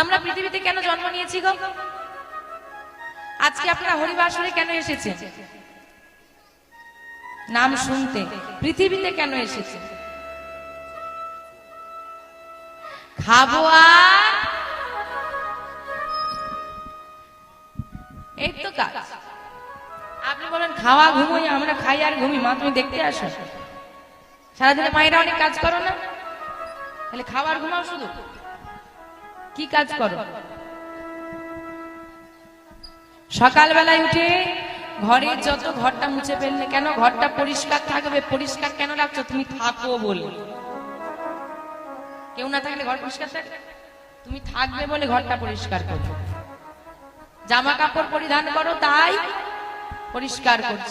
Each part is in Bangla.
আমরা পৃথিবীতে কেন জন্ম নিয়েছি গো? আজকে আপনারা হরিবাসরে কেন এসেছে নাম শুনতে পৃথিবীতে কেন এসেছে খাব আর? এই তো কাজ। আপনি বলেন, খাওয়া ঘুমোই, আমরা খাই আর ঘুমি। মা, তুমি দেখতে আসো। সারাদিনে মায়েরা অনেক কাজ করো না? তাহলে খাবার ঘুমাও শুধু। কি কাজ করো? সকালবেলায় উঠে ঘরের যত ঘরটা মুছে ফেললে কেন ঘরটা পরিষ্কার থাকবে? পরিষ্কার কেন রাখছো? তুমি থাকো বলে। কেউ না থাকলে ঘর পরিষ্কার থাকে? তুমি থাকবে বলে ঘরটা পরিষ্কার করো জামা কাপড় পরিধান করো, তাই পরিষ্কার করছ।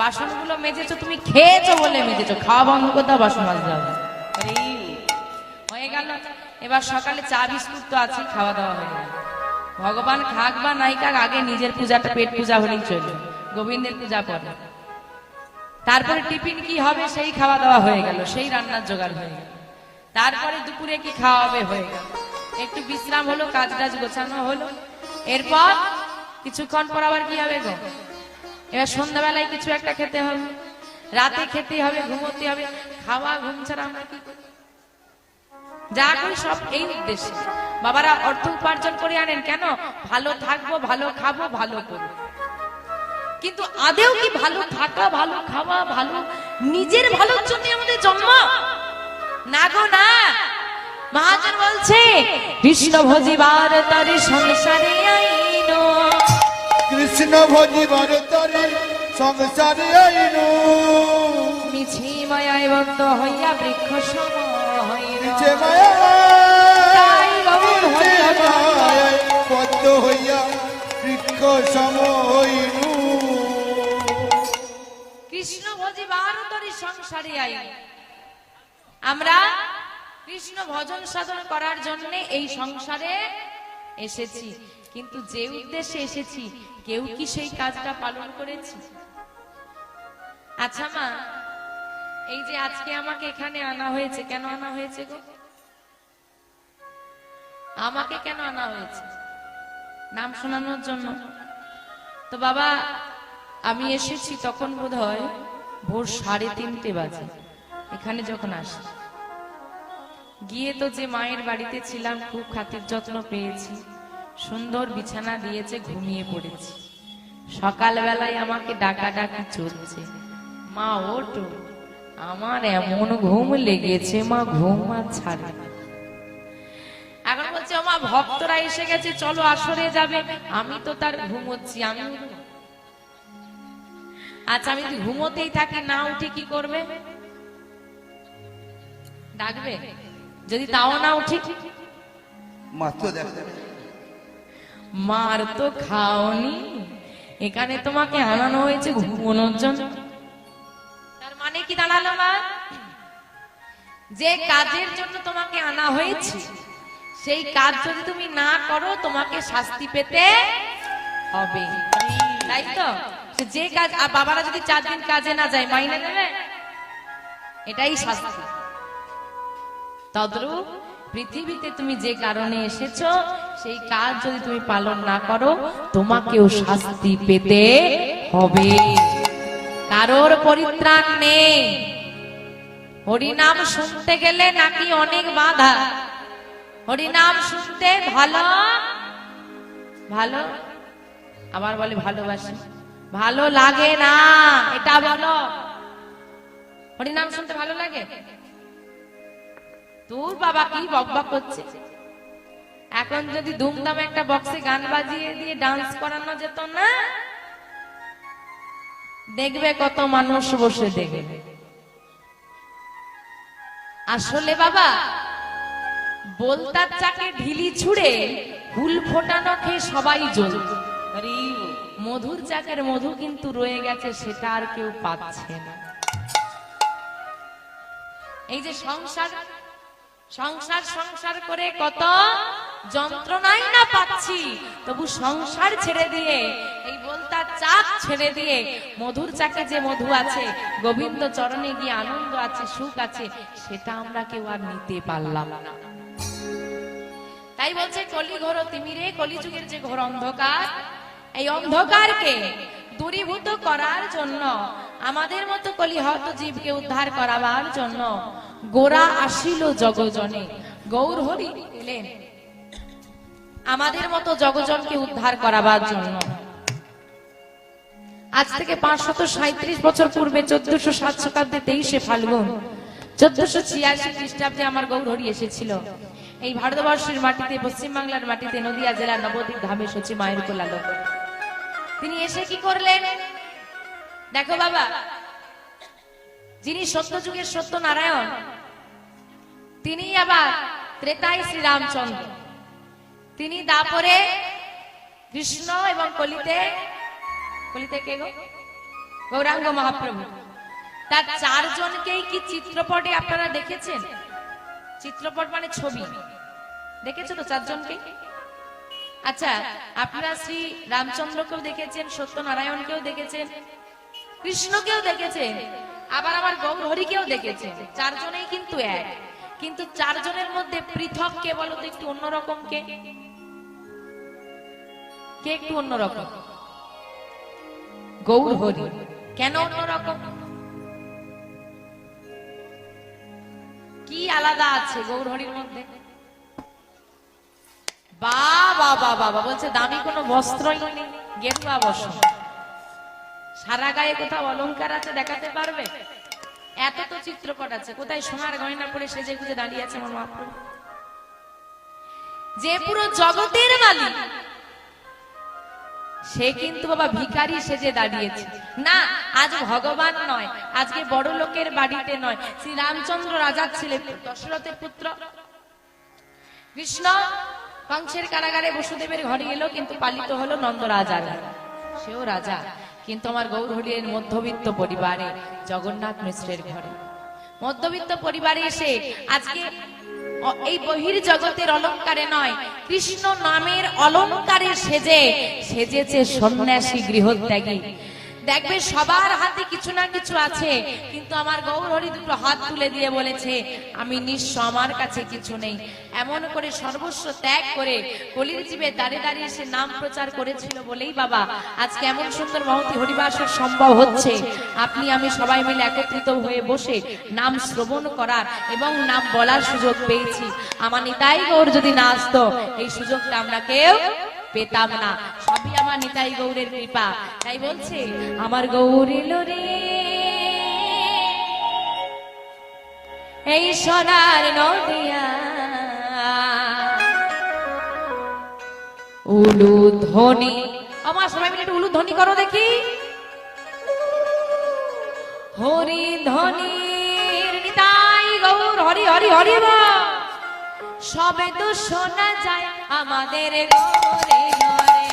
বাসনগুলো মেজেছো, তুমি খেয়েছো বলে মেজেছো। খাওয়া বন্ধ করতে বাসন মাজতে হবে হয়ে গেল। এবার সকালে চা বিস্কুট তো আছে খাওয়া দাওয়া হয়ে গেল। ভগবান খাক বা নাই খাক, আগে নিজের পূজাটা, পেট পূজা হলেই চলবে। গোবিন্দের পূজা পরে তারপরে টিফিন কি হবে, সেই খাওয়া দাওয়া হয়ে গেল, সেই রান্নার জোগাড় হয়ে গেল। তারপরে দুপুরে কি খাওয়া হবে হয়ে গেল। একটু বিশ্রাম হলো কাজ টাজ গোছানো হলো। এরপর কিছুক্ষণ পর আবার কি হবে গো? এবার সন্ধ্যাবেলায় কিছু একটা খেতে হবে। রাতে খেতে হবে ঘুমোতে হবে। খাওয়া, ঘুম ছাড়া আমরা কি? যা করি সব এই উদ্দেশ্যে। বাবারা অর্থ উপার্জন করে আনেন কেন? ভালো থাকব ভালো খাব ভালো করব। কিন্তু আদেও কি ভালো থাকা ভালো খাওয়া ভালো? নিজের ভালোর জন্য আমাদের জন্ম? না গো না। মহাজন বলছে কৃষ্ণ ভজিবার তারে সংসারে আইনো। কৃষ্ণ ভজিবার তরে সংসারে আইনু। মিছি মায়ায় বদ্ধ হইয়া বৃক্ষ সম মায়া মায়ায় বদ্ধ হইয়া বৃক্ষ সম হইনু। কৃষ্ণ ভজিবার তরি সংসারে আইনো আমরা কৃষ্ণ ভজন সাধন করার জন্য এই সংসারে এসেছি। কিন্তু যে উদ্দেশ্যে এসেছি কেউ কি সেই কাজটা পালন করেছি? আচ্ছা মা এই যে আজকে আমাকে এখানে আনা হয়েছে, কেন আনা হয়েছে গো? আমাকে কেন আনা হয়েছে? নাম শোনানোর জন্য। তো বাবা, আমি এসেছি তখন বোধ হয় ভোর সাড়ে তিনটে বাজে, এখানে যখন আসি। গিয়ে তো যে মায়ের বাড়িতে ছিলাম, খুব খাতির যত্ন পেয়েছি। সুন্দর বিছানা দিয়েছে, ঘুমিয়ে পড়েছি। সকালবেলায় আমাকে ডাকা ডাকি চলছে। মা ওটো আমার এমন ঘুম লেগেছে মা ঘুম আর ছাড়ে এখন বলছে মা ভক্তরা এসে গেছে চলো আসরে যাবে। আমি তো তার ঘুমোচ্ছি আমি আচ্ছা আমি যদি ঘুমোতেই থাকি না উঠে কি করবে? ডাকবে? যদি তাও না উঠি? মার তো খাওনি। এখানে তোমাকে আনানো হয়েছে ঘুমানোর জন্য। মানে কি দাঁড়াল মা যে কাজের জন্য তোমাকে আনা হয়েছে, সেই কাজ যদি তুমি না করো, তোমাকে শাস্তি পেতে হবে। তাই তো যে কাজ, আর বাবারা যদি চার দিন কাজে না যায়, মাইনে নেবে? এটাই শাস্তি। তদ্রূপ পৃথিবীতে তুমি যে কারণে এসেছ, সেই কাজ যদি তুমি পালন না করো, তোমাকেও শাস্তি পেতে হবে। কারোর পরিত্রাণ নেই। হরিনাম শুনতে গেলে নাকি অনেক বাধা। হরিনাম শুনতে ভালো? ভালো? আবার বলে ভালোবাসি। ভালো লাগে না, এটা বলো। হরিনাম শুনতে ভালো লাগে? তোর বাবা কি বকবক করছে? এখন যদি ধুমধাম একটা বক্সে গান বাজিয়ে দিয়ে ডান্স করানো যেত না? দেখবে কত মানুষ বসে দেখবে। আসলে বাবা, বলতার চাকে ঢিলি ছুড়ে ফুল ফোটানো খেয়ে সবাই জ্বল মধুর চাকের মধু কিন্তু রয়ে গেছে, সেটা আর কেউ পাচ্ছে না। এই যে সংসার সংসার সংসার করে কত যন্ত্রণাই না পাচ্ছি, তবু সংসার ছেড়ে দিয়ে এই বলতার চাক ছেড়ে দিয়ে মধুর চাকে যে মধু আছে, গোবিন্দ চরণে গিয়ে আনন্দ আছে, সুখ আছে, সেটা আমরা কেউ আর নিতে পারলাম না। তাই তাই বলছে, কলি ঘোর তিমিরে কলিযুগের যে ঘোর অন্ধকার, এই অন্ধকারকে দূরীভূত করার জন্য, আমাদের মতো কলি কলিহত জীবকে উদ্ধার করাবার জন্য, গোরা আসিল জগজনে। গৌর হরি এলেন। আমাদের মতো জগজনকে উদ্ধার করাবার জন্য। আজ থেকে পাঁচশত সাঁত্রিশ বছর পূর্বে চোদ্দশো সাত শতাব্দী তেইশে ফাল্গুন। চোদ্দশো ছিয়াশি খ্রিস্টাব্দে আমার গৌরহরি এসেছিল। এই ভারতবর্ষের মাটিতে, পশ্চিমবাংলার মাটিতে, নদিয়া জেলার নবদ্বীপ ধামে সচি মায়ের কোলালো। তিনি এসে কি করলেন? দেখো বাবা, যিনি সত্য যুগের সত্য নারায়ণ তিনি আবার ত্রেতাই শ্রীরামচন্দ্র। তিনি দাপরে কৃষ্ণ এবং কলিতে কলিতে কে গো? গৌরাঙ্গ মহাপ্রভু তার চারজনকেই কি চিত্রপটে আপনারা দেখেছেন? চিত্রপট মানে ছবি। দেখেছ তো চারজনকে? আচ্ছা আপনারা শ্রী রামচন্দ্রকেও দেখেছেন, সত্যনারায়ণকেও দেখেছেন, কৃষ্ণকেও দেখেছেন, আবার আমার গৌর হরিকেও দেখেছেন। চারজনেই কিন্তু এক। কিন্তু চারজনের মধ্যে পৃথক কে বলতো একটু অন্যরকম কে? কে একটু অন্যরকম? গৌর হরি। কেন অন্যরকম? কি আলাদা আছে গৌর হরির মধ্যে? বা বা বা বাবা বলছে দামি কোনো বস্ত্রই নেই, গেরুয়া বস্ত্র। সারা গায়ে কোথাও অলংকার আছে দেখাতে পারবে? এত তো চিত্রপট আছে, কোথায় সোনার গয়না পরে সেজে গুজে দাঁড়িয়ে আছে আমার মহাপ্রভু যে পুরো জগতের মালিক সে কিন্তু বাবা ভিখারি সেজে দাঁড়িয়েছে। না, আজ ভগবান নয়, আজকে বড় লোকের বাড়িতে নয়। শ্রী রামচন্দ্র রাজা ছিলেন দশরথের পুত্র। কৃষ্ণ কংসের কারাগারে বসুদেবের ঘরে এলো, কিন্তু পালিত হলো নন্দ রাজার সেও রাজা, কিন্তু আমার গৌরহরির মধ্যবিত্ত পরিবারে জগন্নাথ মিশ্রের ঘরে। মধ্যবিত্ত পরিবারে এসে আজকে এই বহির জগতের অলঙ্কারে নয়। কৃষ্ণ নামের অলঙ্কারে সেজে সেজেছে সন্ন্যাসী গৃহত্যাগী। দেখবে সবার হাতে কিছু না কিছু আছে, কিন্তু আমার গৌরহরি দুটো হাত তুলে দিয়ে বলেছে, আমি নিঃস্ব আমার কাছে কিছু নেই। এমন করে সর্বস্ব ত্যাগ করে কলির জীবে দাঁড়িয়ে দাঁড়িয়ে সে নাম প্রচার করেছিল বলেই, বাবা, আজকে এমন সুন্দর মহতি হরিবাসের সম্ভব হচ্ছে। আপনি, আমি সবাই মিলে একত্রিত হয়ে বসে নাম শ্রবণ করার এবং নাম বলার সুযোগ পেয়েছি। আমার নিতাই গৌর যদি না আসতো, এই সুযোগটা আমরা কেউ পেতাম না। সবই আমার নিতাই গৌরের কৃপা। তাই বলছে, আমার গৌর এলো রে। এই সোনার নদিয়া উলু ধ্বনি আমার সবাই মিলে উলু ধ্বনি করো দেখি। হরি ধ্বনির নিতাই গৌর, হরি হরি হরি, বল। সবে তো শোনা যায় আমাদের ঘরে ঘরে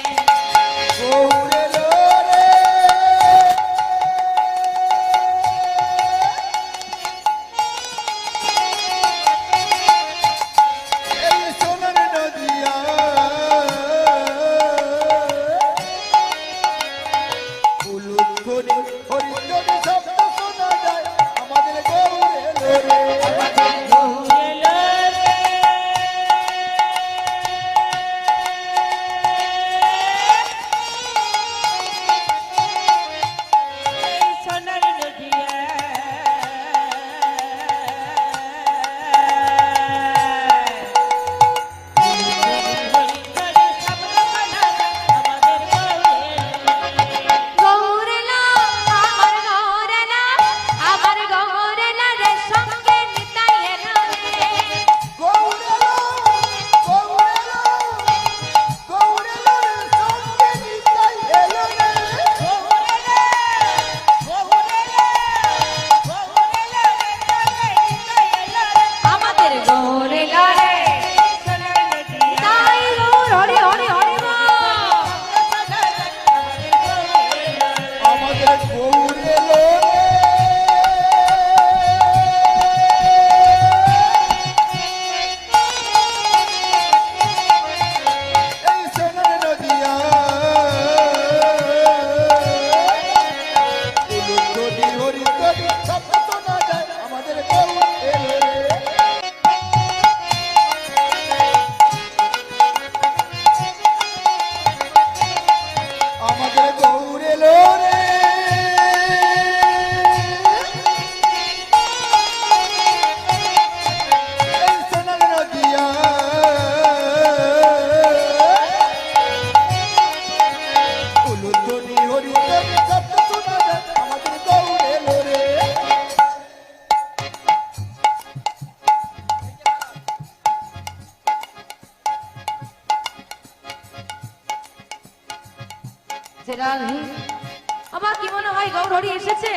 এসেছে?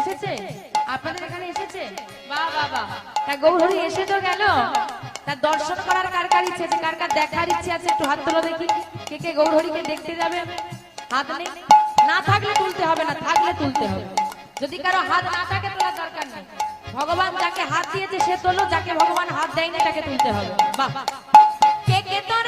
এসেছে? আপনাদের এখানে এসেছে? বাহ বাহ বাহ। তা গৌরহরি এসে তো গেল। তার দর্শন করার কার কার ইচ্ছে আছে? কার কার দেখার ইচ্ছে আছে? একটু হাত তোলো দেখি। কে কে গৌরহরিকে দেখতে যাবে? হাত নেই? না থাকলে তুলতে হবে না, থাকলে তুলতে হবে। যদি কারও হাত না থাকে, তোলার দরকার নেই। ভগবান যাকে হাত দিয়েছে, সে তোলো। যাকে ভগবান হাত দেয়নি, তাকে তুলতে হবে। বাহ। কে কে তোরা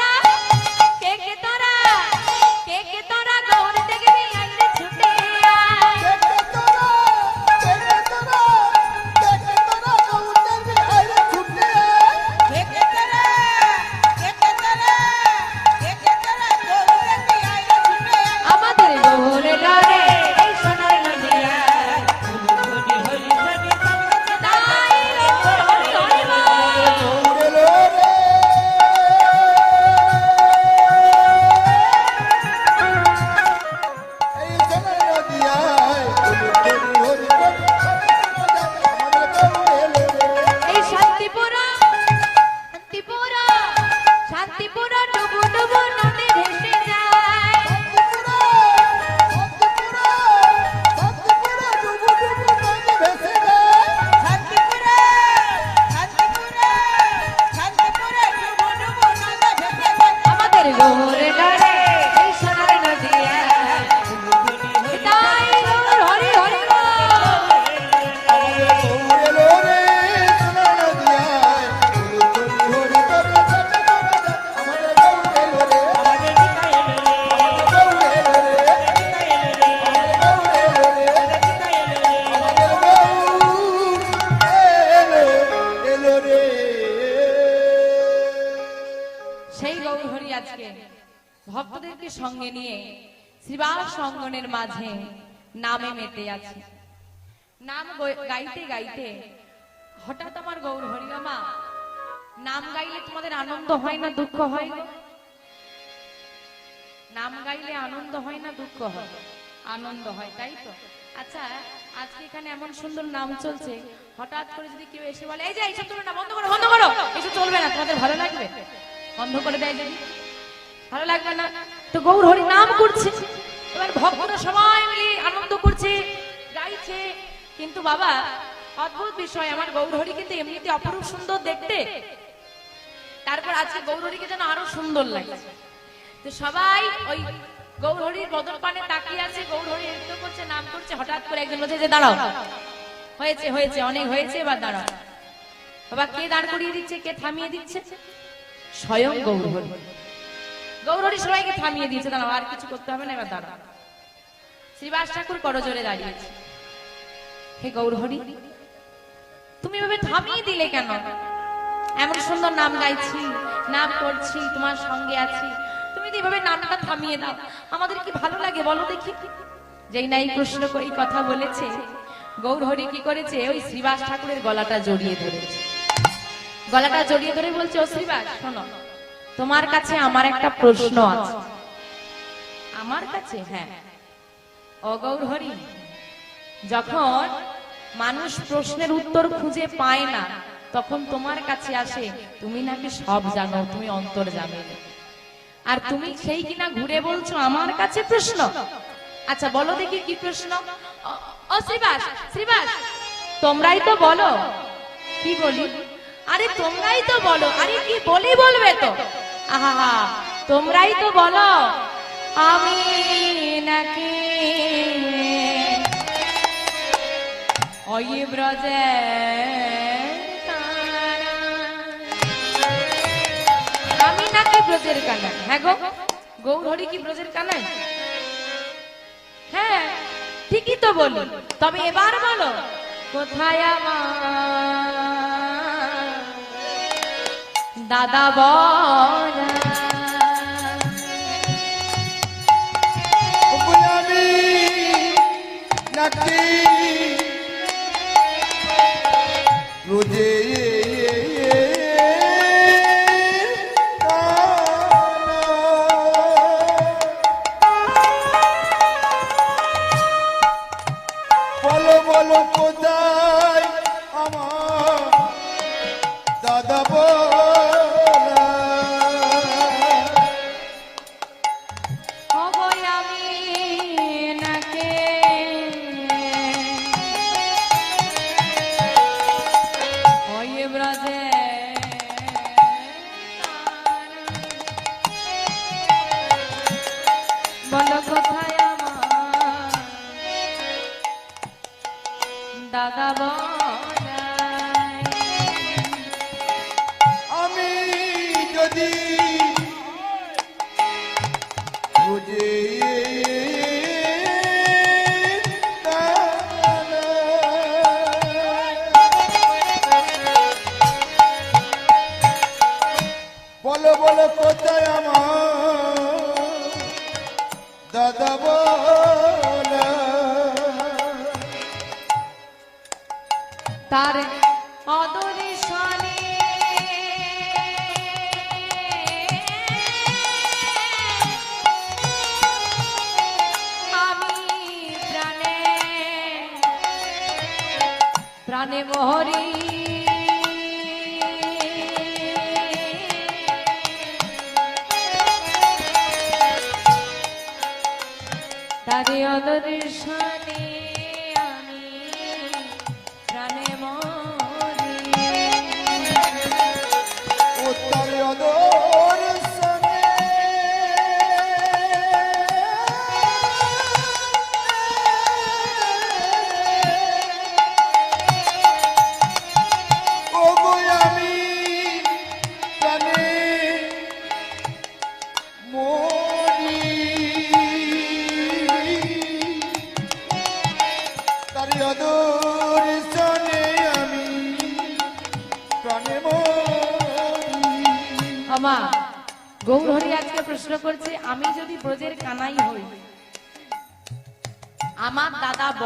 মাঝে নামে মেতে আছে। নাম গাইতে গাইতে হঠাৎ আমার গৌর হরি আমা নাম গাইলে তোমাদের আনন্দ হয় না, দুঃখ হয়? নাম গাইলে আনন্দ হয় না, দুঃখ হয়? আনন্দ হয়, তাই তো? আচ্ছা আজকে এখানে এমন সুন্দর নাম চলছে, হঠাৎ করে যদি কেউ এসে বলে, এই যে, এইসব চলবে না, বন্ধ করো বন্ধ করো এসব চলবে না, তোমাদের ভালো লাগবে? বন্ধ করে দেয় যদি। ভালো লাগবে না? তো গৌর হরি নাম করছে। এবার ভক্তরা সবাই মিলে আনন্দ করছে, গাইছে। কিন্তু বাবা, অদ্ভুত বিষয়, আমার গৌর হরি কিন্তু এমনিতে অপরূপ সুন্দর দেখতে। তারপর আজকে গৌরহরিকে যেন আরও সুন্দর লাগছে। তো সবাই ওই গৌরহরির বদল পানে তাকিয়ে আছে, গৌরহরি নৃত্য করছে, নাম করছে, হঠাৎ করে একজন বলছে যে দাঁড়াও। হয়েছে হয়েছে, অনেক হয়েছে, এবার দাঁড়াও। বাবা, কে দাঁড় করিয়ে দিচ্ছে, কে থামিয়ে দিচ্ছে? স্বয়ং গৌরহরি। গৌরহরি সবাইকে থামিয়ে দিয়েছে, দাঁড়াও, আর কিছু করতে হবে না, এবার দাঁড়াও। শ্রীবাস ঠাকুর করজোরে দাঁড়িয়েছে। হে গৌরহরি, তুমি এভাবে থামিয়ে দিলে কেন? এমন সুন্দর নাম গাইছি, নাম করছি, তোমার সঙ্গে আছি। তুমি যদি এভাবে নামটা থামিয়ে দাও, আমাদের কি ভালো লাগে বলো দেখি। যেই নাই করে এই কথা বলেছে, গৌরহরি কি করেছে? ওই শ্রীবাস ঠাকুরের গলাটা জড়িয়ে ধরেছে। গলাটা জড়িয়ে ধরে বলছে, ও শ্রীবাস, শোনো, তোমার কাছে আমার একটা প্রশ্ন আছে। আমার কাছে? হ্যাঁ। ও গৌরহরি যখন মানুষ প্রশ্নের উত্তর খুঁজে পায় না, তখন তোমার কাছে আসে, তুমি নাকি সব জানো, তুমি অন্তর জানো? আর তুমি সেই কিনা ঘুরে বলছো, আমার কাছে প্রশ্ন? আচ্ছা বলো দেখি কি প্রশ্ন? শ্রীবাস শ্রীবাস, তোমরাই তো বলো। কি বলি? আরে, তোমরাই তো বলো। আরে, কি বলি বলবে তো? আহা, তোমরাই তো বলো। আমি নাকি ওই ব্রজে আমি নাকি ব্রজের কানা হ্যাঁ গো, গৌরহরি কি ব্রজের কানাই হ্যাঁ ঠিকই তো বলি তবে এবার বলো, কোথায় আমার দাদা বলা নাকি রোজে Cada voz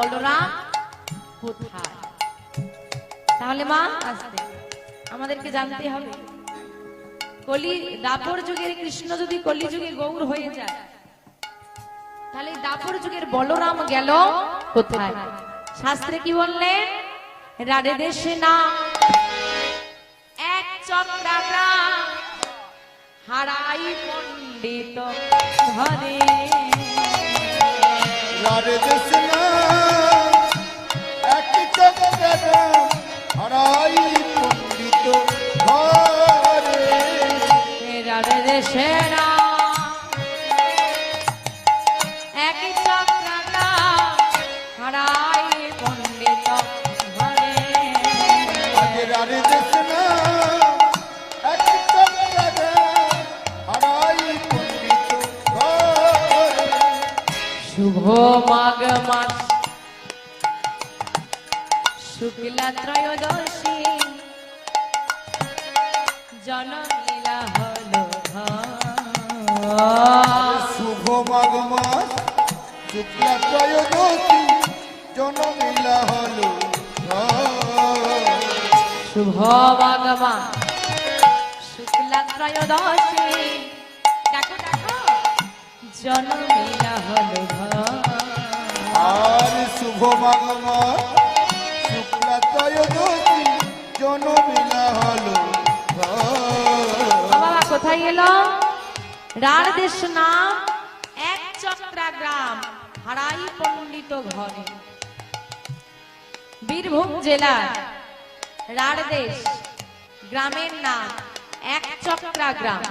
বলরাম কোথায়? তাহলে মা আসতে আমাদেরকে জানতে হবে। কলি দাপর যুগের কৃষ্ণ যদি কলি যুগে গৌর হয়ে যায়, তাহলে দাপর যুগের বলরাম গেল কোথায়? শাস্ত্রে কি বললেন? রাধে দেশে না, এক হারাই পণ্ডিত ঘরে। রাধে কৃষ্ণ হারাই পণ্ডিত ঘরে। রাধে দেশে রাধে কৃষ্ণ শুভ মাঘ মাস শুক্লা ত্রয়োদশী জনলীলা হলো। শুভ মাঘ মাস শুক্লা ত্রয়োদশী জনমিলা হলো। শুভ বাগমা শুক্লা ত্রয়োদশী দেখো দেখো জনমিলা হলো আর শুভ মাঘ মাস বাবা কোথায় এলো রার দেশ এক চক্রা গ্রাম, হারাই পণ্ডিত ঘরে। বীরভূম জেলার রার দেশ গ্রামের নাম এক চক্রা গ্রাম।